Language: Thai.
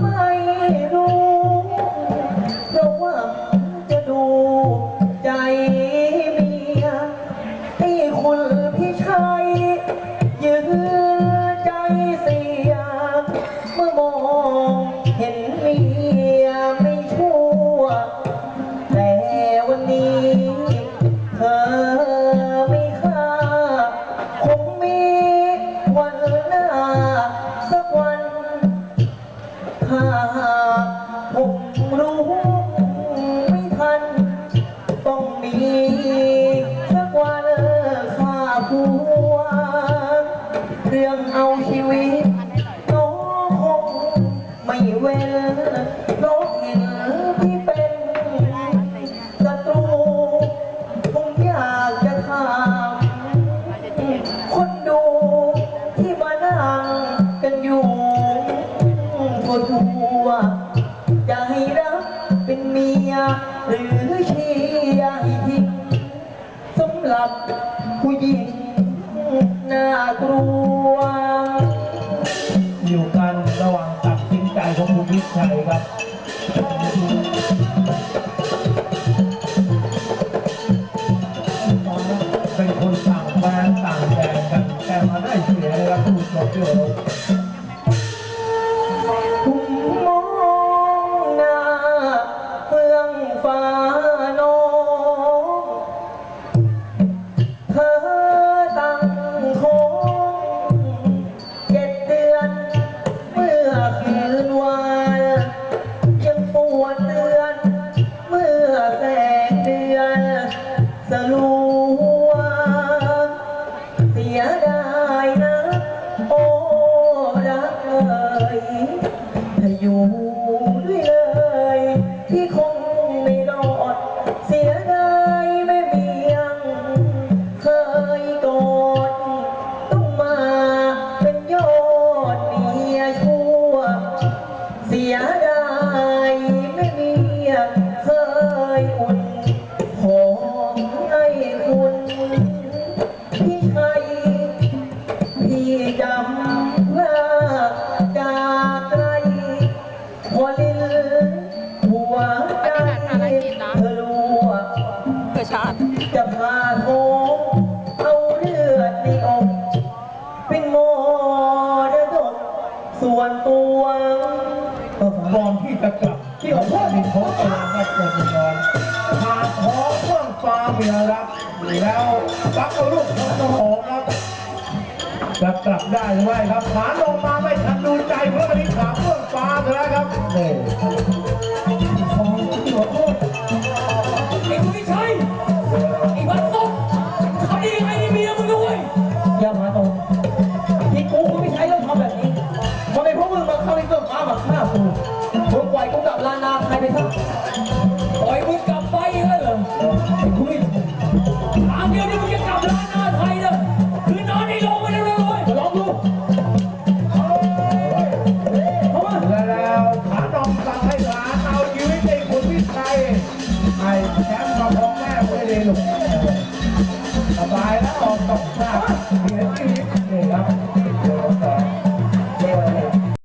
ไม่รู้ว่าจะดูใจเมียที่คุณพี่ชัยยืนใจเสีย เมื่อมองเห็นเมียไม่ชั่ว แต่วันนี้ สักวันข้าผัวเรื่องเอาชีวิตน้คงไม่เว้นน้องเห็นที่เป็นศัตรูคงยากจะถาคนดูที่มานั่งกันอยู่ก็ทั่วให้รับเป็นเมียหรือชีับผู้หญิงน่ากลัว อยู่กันระหว่างตัดสินใจของคุณวิชัยครับ เป็นคนต่างแดนต่างแดนกันแต่มาได้เสียเลยครับผู้ชมที่เคารพผม จะพาโทเอาเลือดในอกเป็นโมรดกส่วนตัวก่อนที่จะกลับที่ของพ่อที่ของตลาดนัดโกลนอนผ่านท้องเฟื่องฟ้าเมียรักแล้วปักเอาลูกของเจ้องครับจะกลับได้หรือไม่ครับขาลงมาไม่ทันดูใจเพราะมันขาเฟื่องฟ้าไปแล้วครับนี่ ยังไงนี่เมียมึงด้วยอย่ามาตรงนี่กูกูไม่ใช้ต้องทำแบบนี้ทำไนพวกมึงมาเข้าในเครื่องฟ้ามาฆ่ากูมึงปล่อยกูกลับลานาไทยไปซะปล่อยมึงกลับไปอยเหรอไอ้คุยถามเดียวนี่มึงจะกลับลานาไทยเหรอ 动作。